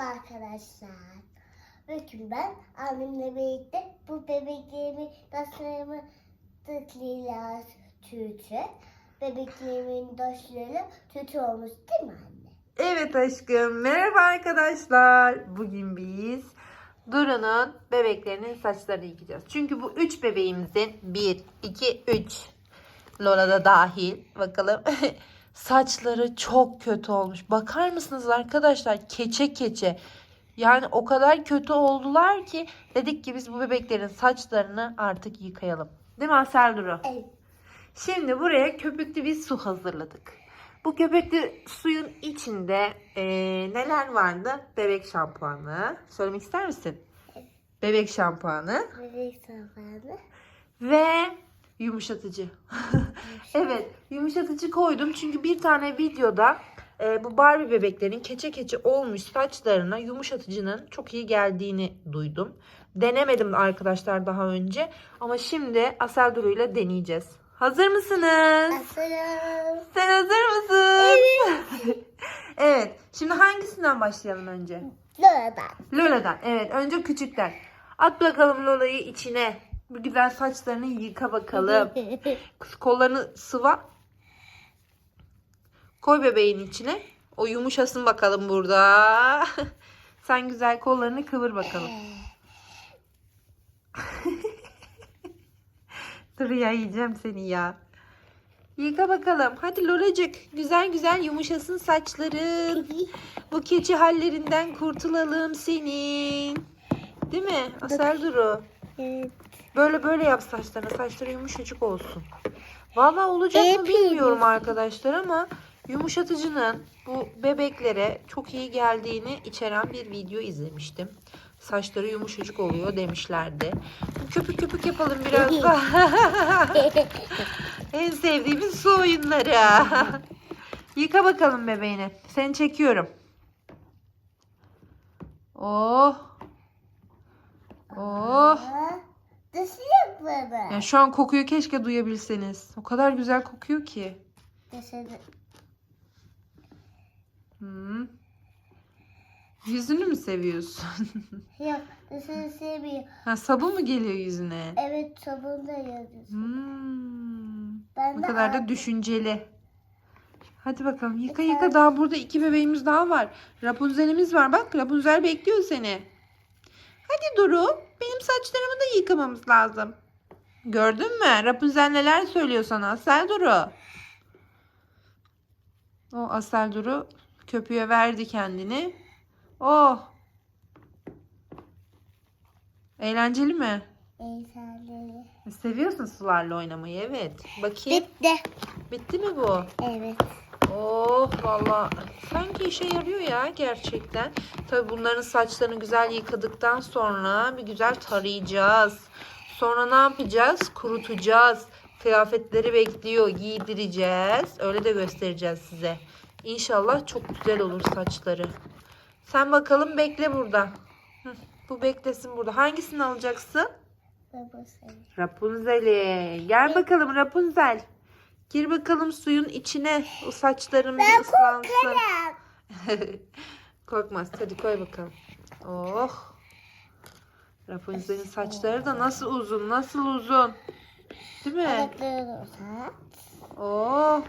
arkadaşlar. Bugün ben annemle birlikte bu bebeklerimi taşlarımı tıklayacağız tütü. Bebeklerimin taşları tütü olmuş değil mi anne? Evet aşkım. Merhaba arkadaşlar. Bugün biz Duru'nun bebeklerinin saçlarını yıkayacağız. Çünkü bu üç bebeğimizin 1, 2, 3 Lola da dahil. Bakalım. Saçları çok kötü olmuş. Bakar mısınız arkadaşlar? Keçe keçe. Yani o kadar kötü oldular ki dedik ki biz bu bebeklerin saçlarını artık yıkayalım. Değil mi Asel Duru? Evet. Şimdi buraya köpüklü bir su hazırladık. Bu köpüklü suyun içinde eee, neler vardı? Bebek şampuanı. Söylemek ister misin? Bebek şampuanı Bebek zamanı. ve yumuşatıcı. evet, yumuşatıcı koydum çünkü bir tane videoda eee, bu Barbie bebeklerin keçe keçe olmuş saçlarına yumuşatıcının çok iyi geldiğini duydum. Denemedim arkadaşlar daha önce ama şimdi Asel Duru ile deneyeceğiz. Hazır mısınız? Asırım. Sen hazır mısın? Evet. Şimdi hangisinden başlayalım önce? Lora'dan. Lola'dan. Evet. Önce küçükten. At bakalım Lola'yı içine. Bu güzel saçlarını yıka bakalım. Kollarını sıva. Koy bebeğin içine. O yumuşasın bakalım burada. Sen güzel kollarını kıvır bakalım. Dur ya yiyeceğim seni ya. Yıka bakalım. Hadi Lolacık. Güzel güzel yumuşasın saçların. Bu keçi hallerinden kurtulalım senin. Değil mi? Asel Duru. evet. Böyle böyle yap saçlarına. Saçları yumuşacık olsun. Vallahi olacak mı bilmiyorum arkadaşlar ama yumuşatıcının bu bebeklere çok iyi geldiğini içeren bir video izlemiştim. Saçları yumuşacık oluyor demişlerdi. Köpük köpük yapalım biraz da. en sevdiğimiz su oyunları. Yıka bakalım bebeğini. Seni çekiyorum. Oh. Oh. Aa, Dışı yok baba. Ya şu an kokuyu keşke duyabilseniz. O kadar güzel kokuyor ki. Hmm. Yüzünü mü seviyorsun? yok. Dışı sevmiyor. ha, sabun mu geliyor yüzüne? Evet sabunda yazıyor. Hmm. Ben de kadar da düşünceli. Hadi bakalım yıka yıka daha burada iki bebeğimiz daha var. Rapunzel'imiz var bak Rapunzel bekliyor seni. Hadi Duru benim saçlarımı da yıkamamız lazım. Gördün mü? Rapunzel neler söylüyor sana? Asel Duru. O Asel Duru köpüğe verdi kendini. Oh. Eğlenceli mi? Eyselleri. Seviyorsun sularla oynamayı evet. Bakayım. Bitti. Bitti mi bu? Evet. Oh valla sanki işe yarıyor ya gerçekten. Tabi bunların saçlarını güzel yıkadıktan sonra bir güzel tarayacağız. Sonra ne yapacağız? Kurutacağız. Kıyafetleri bekliyor. Giydireceğiz. Öyle de göstereceğiz size. İnşallah çok güzel olur saçları. Sen bakalım bekle burada. Hı, bu beklesin burada. Hangisini alacaksın? Sen. Rapunzel'i. Gel bakalım Rapunzel. Gir bakalım suyun içine. O saçların bir ıslansın. Korkmaz. Hadi koy bakalım. Oh. Rapunzel'in saçları da nasıl uzun, nasıl uzun. Değil mi? Oh.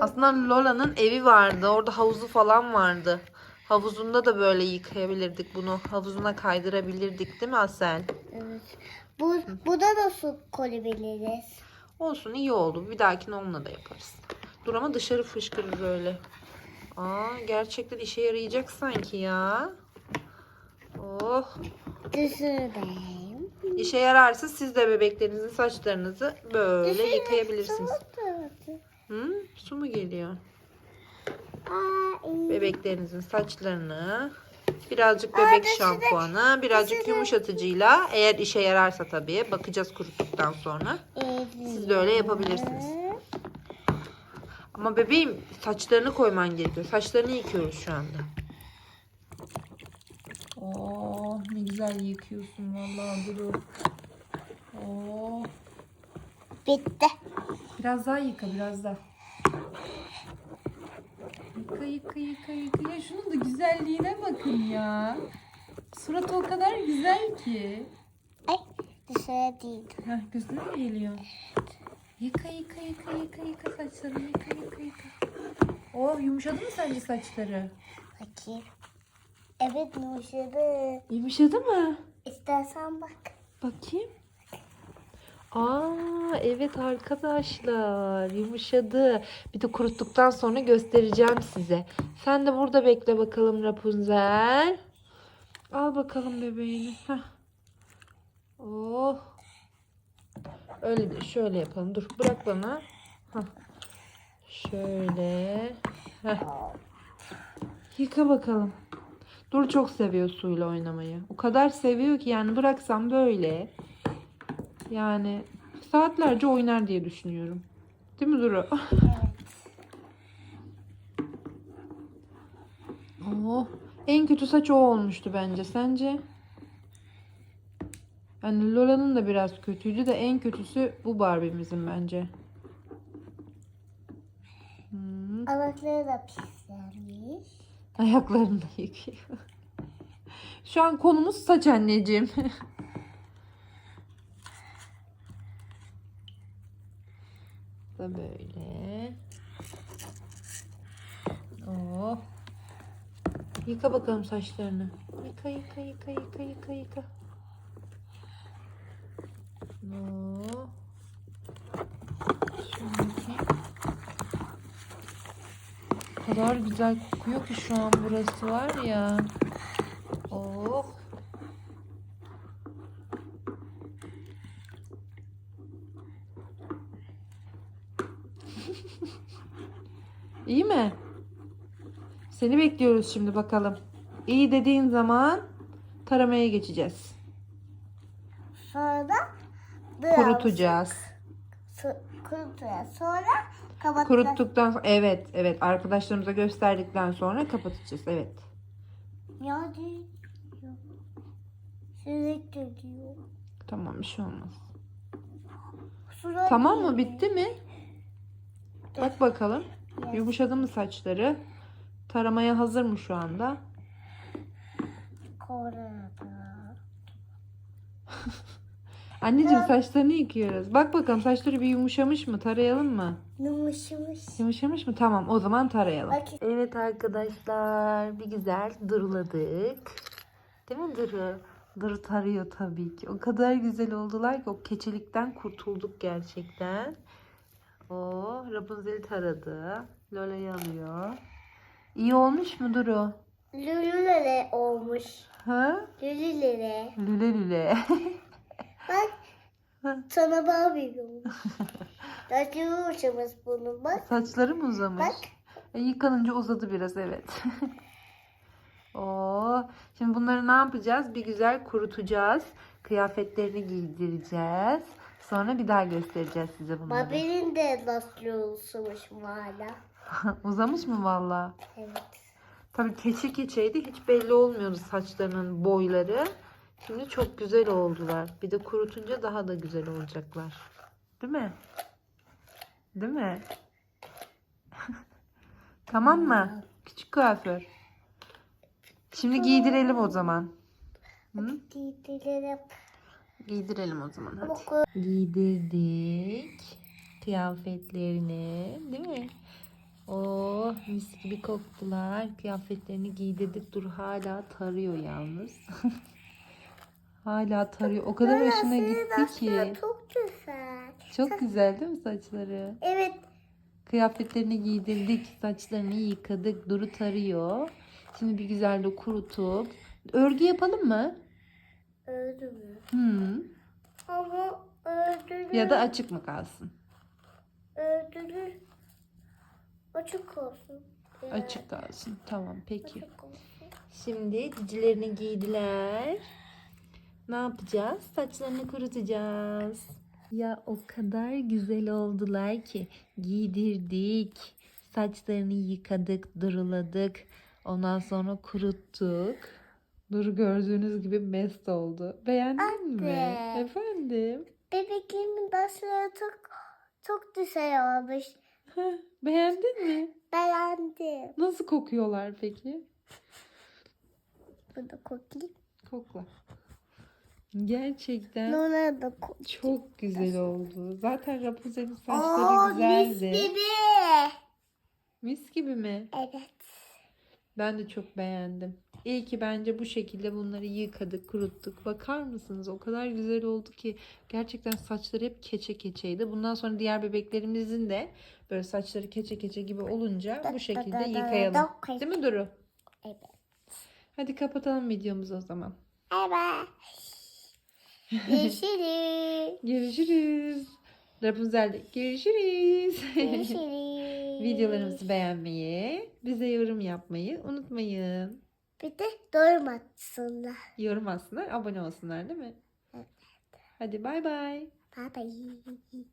Aslında Lola'nın evi vardı. Orada havuzu falan vardı. Havuzunda da böyle yıkayabilirdik bunu. Havuzuna kaydırabilirdik değil mi Asel? Evet. Bu, bu da da su koyabiliriz. Olsun iyi oldu. Bir dahakine onunla da yaparız. Dur ama dışarı fışkırır böyle. Aa gerçekten işe yarayacak sanki ya. Oh. Dışarıdayım. İşe yararsa siz de bebeklerinizin saçlarınızı böyle yıkayabilirsiniz. Hı? Su mu geliyor? Aa, iyi. Bebeklerinizin saçlarını birazcık bebek şampuanı, birazcık yumuşatıcıyla eğer işe yararsa tabii bakacağız kuruttuktan sonra. Siz de öyle yapabilirsiniz. Ama bebeğim saçlarını koyman gerekiyor. Saçlarını yıkıyoruz şu anda. Oh ne güzel yıkıyorsun vallahi Duru. Oh. Bitti. Biraz daha yıka biraz daha. Yıka yıka yıka yıka. Ya şunun da güzelliğine bakın ya. Suratı o kadar güzel ki. Ay dışarı değil. Heh, gözüne mi geliyor? Yıka yıka yıka yıka yıka saçlarını yıka yıka yıka. Oh yumuşadı mı sence saçları? Bakayım. Evet yumuşadı. Yumuşadı mı? İstersen bak. Bakayım. Aa evet arkadaşlar yumuşadı. Bir de kuruttuktan sonra göstereceğim size. Sen de burada bekle bakalım Rapunzel. Al bakalım bebeğini. Heh. Oh. Öyle değil şöyle yapalım. Dur bırak bana. Heh. Şöyle. Heh. Yıka bakalım. Dur çok seviyor suyla oynamayı. O kadar seviyor ki yani bıraksam böyle. Yani saatlerce oynar diye düşünüyorum. Değil mi Duru? Oh, en kötü saç o olmuştu bence. Sence? Yani Lola'nın da biraz kötüydü de en kötüsü bu Barbie'mizin bence. Hmm, Ayakları da pislenmiş. ayaklarını da yıkıyor. Şu an konumuz saç anneciğim. da böyle. Oh. Yıka bakalım saçlarını. Yıka yıka yıka yıka yıka yıka. Oh. Şöyle kadar güzel kokuyor ki şu an burası var ya. Oh. İyi mi? Seni bekliyoruz şimdi bakalım. İyi dediğin zaman taramaya geçeceğiz. Sonra biraz Kurutacağız. su- kurutacağız. Sonra kapatacağız. Kuruttuktan sonra evet evet arkadaşlarımıza gösterdikten sonra kapatacağız. Evet. Ya değil. Sürekli diyor. Tamam bir şey olmaz. Sürekli Tamam mı? diyor. Bitti mi? Bak bakalım. Yumuşadı mı saçları? Taramaya hazır mı şu anda? Anneciğim saçlarını yıkıyoruz. Bak bakalım saçları bir yumuşamış mı? Tarayalım mı? Yumuşamış. Yumuşamış mı? Tamam o zaman tarayalım. Evet arkadaşlar bir güzel duruladık. Değil mi Duru? Duru tarıyor tabii ki. O kadar güzel oldular ki o keçelikten kurtulduk gerçekten. O Rapunzel'i taradı. Lola'yı alıyor. İyi olmuş mu Duru? lülülere olmuş. Ha? Lülülere. Lüle lüle. Bak sana Barbie olmuş. Saçı yumuşamış bunun bak. Saçları mı uzamış? Bak. E, yıkanınca uzadı biraz evet. Oo, şimdi bunları ne yapacağız? Bir güzel kurutacağız. Kıyafetlerini giydireceğiz. Sonra bir daha göstereceğiz size bunları. Barbie'nin de lastikleri uzamış mı hala? Uzamış mı valla? Evet. Tabii keçe keçeydi. Hiç belli olmuyordu saçlarının boyları. Şimdi çok güzel oldular. Bir de kurutunca daha da güzel olacaklar. Değil mi? Değil mi? tamam mı? Küçük kuaför. Şimdi giydirelim o zaman. Hı? Giydirelim. Giydirelim o zaman Ama hadi. Giydirdik kıyafetlerini değil mi? Oh mis gibi koktular. Kıyafetlerini giydirdik. Dur hala tarıyor yalnız. hala tarıyor. O kadar hoşuna gitti ki. Çok güzel. Çok güzel değil mi saçları? Evet. Kıyafetlerini giydirdik. Saçlarını yıkadık. Duru tarıyor. Şimdi bir güzel de kurutup örgü yapalım mı? Öldü mü? Hmm. Ama öldürür. Ya da açık mı kalsın? Öldürür. Açık olsun. Ee, Açık kalsın. Tamam peki. Açık olsun. Şimdi cicilerini giydiler. Ne yapacağız? Saçlarını kurutacağız. Ya o kadar güzel oldular ki giydirdik. Saçlarını yıkadık, duruladık. Ondan sonra kuruttuk. Dur gördüğünüz gibi mest oldu. Beğendin mi? Anne. Efendim? Bebeklerimin saçları çok çok güzel olmuş. Heh, beğendin mi? Beğendim. Nasıl kokuyorlar peki? Bunu koklayayım. Kokla. Gerçekten da koklayayım. çok güzel oldu. Zaten Rapunzel'in Oo, saçları mis güzeldi. gibi. Mis gibi mi? Evet. Ben de çok beğendim. İyi ki bence bu şekilde bunları yıkadık, kuruttuk. Bakar mısınız? O kadar güzel oldu ki gerçekten saçları hep keçe keçeydi. Bundan sonra diğer bebeklerimizin de böyle saçları keçe keçe gibi olunca bu şekilde yıkayalım. Değil mi Duru? Evet. Hadi kapatalım videomuzu o zaman. Evet. Görüşürüz. Görüşürüz. Rapunzel'de görüşürüz. Görüşürüz. Videolarımızı beğenmeyi, bize yorum yapmayı unutmayın. Bir de doymasınlar. Yorum atsınlar, abone olsunlar değil mi? Evet. Hadi bay bay. Bye bye.